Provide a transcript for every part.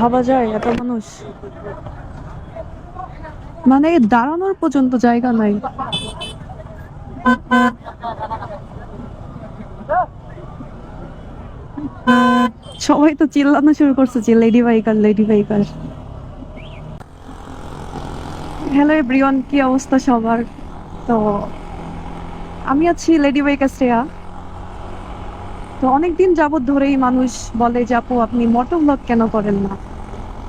ভাবা যায়, এত মানুষ। মানে দাঁড়ানোর পর্যন্ত জায়গা নাই। সবাই তো চিল্লানো শুরু করছে যে lady biker lady biker hello everyone কি অবস্থা সবার? তো, আমি আছি লেডি বাইকার শ্রেয়া। তো অনেকদিন যাবৎ ধরেই মানুষ বলে যে, আপু, আপনি মোটো ব্লগ কেন করেন না?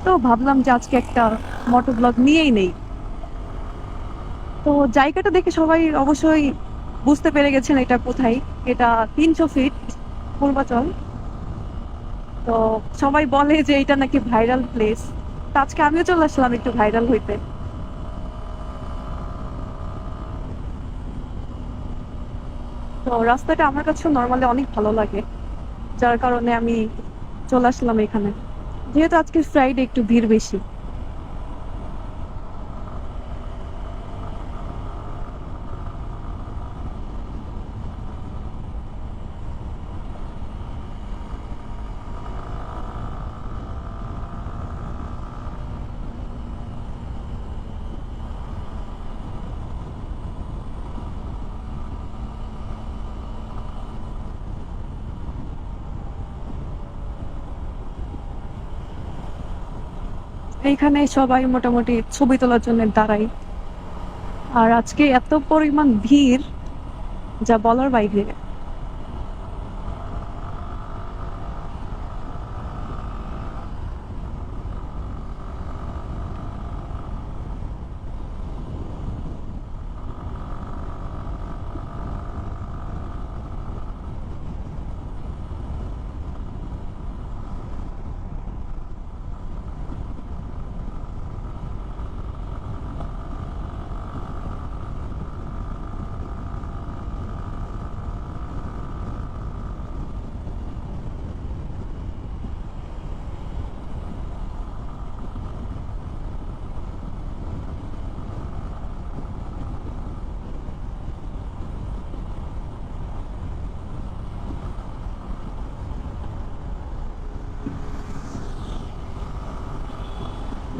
তো ভাবলাম যে, আজকে একটা মোটো ব্লগ নিয়েই নেই। তো জায়গাটা দেখে সবাই অবশ্যই বুঝতে পেরে গেছেন এটা কোথায়। এটা তিনশো ফিট পূর্বাচল। তো সবাই বলে যে, এটা নাকি ভাইরাল প্লেস। তো আজকে আমিও চলে আসলাম একটু ভাইরাল হইতে। তো রাস্তাটা আমার কাছে নর্মালি অনেক ভালো লাগে। যার কারণে আমি চলে আসলাম এখানে। যেহেতু আজকে ফ্রাইডে একটু ভিড় বেশি। এইখানে সবাই মোটামুটি ছবি তোলার জন্য দাঁড়াই। আর আজকে এত পরিমাণ ভিড়, যা বলার বাইরে।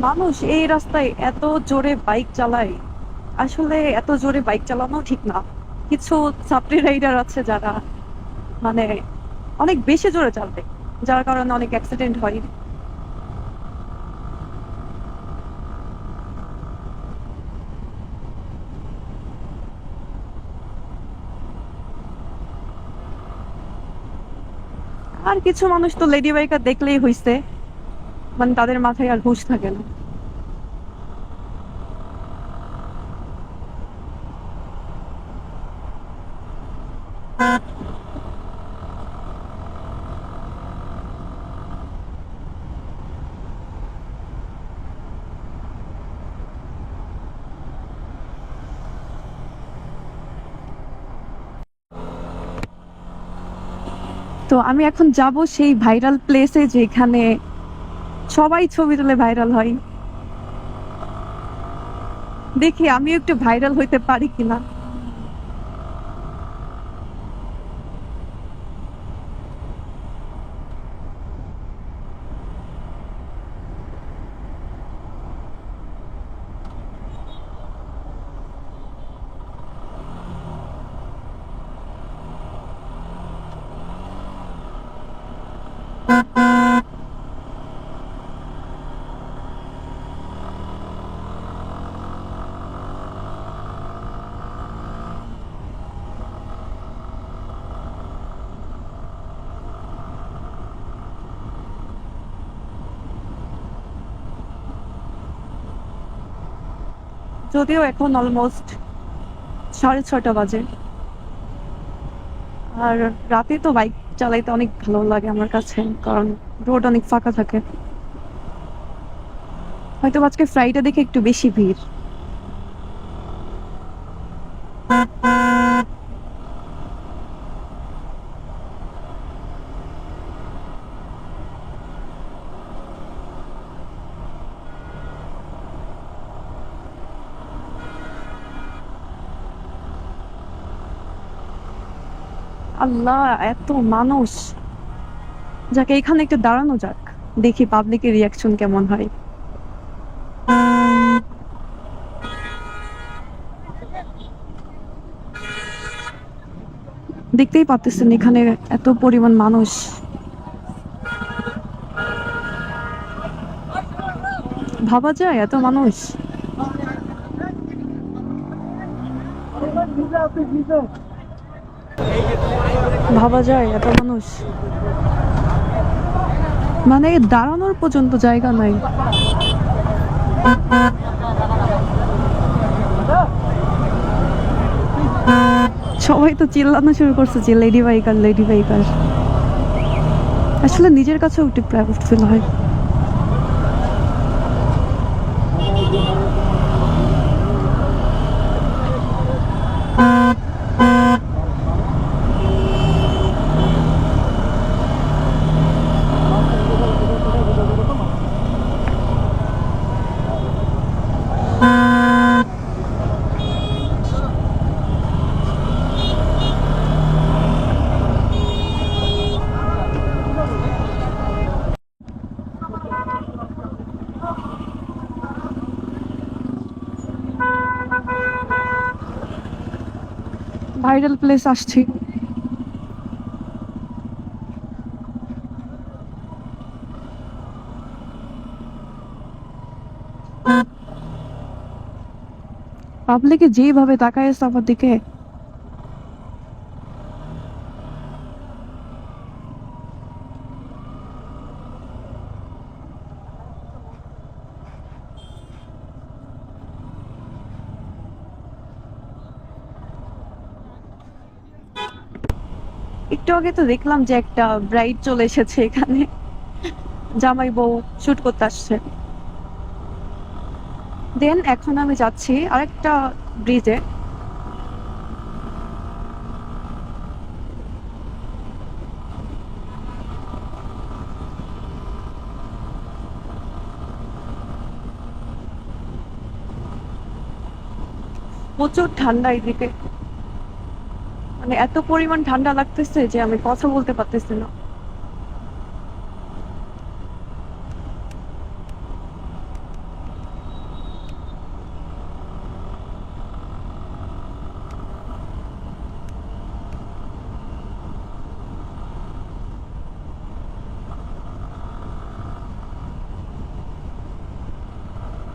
মানুষ এই রাস্তায় এত জোরে বাইক চালায়, আসলে এত জোরে বাইক চালানো ঠিক না। কিছু ছাত্রী রাইডার আছে যারা মানে অনেক বেশি জোরে চালাবে যার কারণে অনেক অ্যাক্সিডেন্ট হয়। আর কিছু মানুষ তো লেডি বাইকার দেখলেই হইছে। মানে তাদের মাথায় আর হুঁশ থাকে না। তো আমি এখন যাব সেই ভাইরাল প্লেসে যেখানে সবাই ছবি তুলে ভাইরাল হয়। দেখি আমি একটু ভাইরাল হইতে পারি কিনা। যদিও এখন অলমোস্ট সাড়ে ছটা বাজে। আর রাতে তো বাইক চালাইতে অনেক ভালো লাগে আমার কাছে, কারণ রোড অনেক ফাঁকা থাকে। হয়তো আজকে ফ্রাইডে দেখে একটু বেশি ভিড়। আল্লাহ, এত মানুষ। যাকে এখানে একটু দাঁড়ানো যাক। দেখি পাবলিকের রিয়াকশন কেমন হয়। দেখতেই পাচ্ছেন এখানে এত পরিমাণ মানুষ। ভাবা যায়, এত মানুষ। ভাবা যায়, এত মানুষ। মানে দাঁড়ানোর পর্যন্ত জায়গা নাই। সবাই তো চিল্লানো শুরু করছে যে লেডি বাইকার লেডি বাইকার আসলে নিজের কাছেও একটু প্রাইভেট ফিল হয়। ভাইরাল প্লেস আসছি। পাবলিকে যেভাবে তাকায় আমার দিকে একটু আগে তো দেখলাম যে একটা ব্রাইড চলে এসেছে এখানে। জামাই বউ শুট করতে আসছে। দেন এখন আমি যাচ্ছি আরেকটা ব্রিজে প্রচুর ঠান্ডা এদিকে মানে এত পরিমাণ ঠান্ডা লাগতেছে যে আমি কথা বলতে পারতেছি না।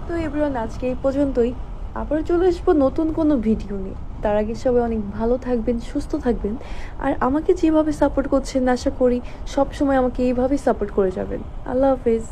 তো এভরিওয়ান আজকে এই পর্যন্তই। আবার চলে আসব নতুন কোনো ভিডিও নিয়ে। তার আগে সবাই অনেক ভালো থাকবেন, সুস্থ থাকবেন। আর আমাকে যেভাবে সাপোর্ট করছেন, আশা করি সব সময় আমাকে এইভাবেই সাপোর্ট করে যাবেন। আল্লাহ হাফেজ।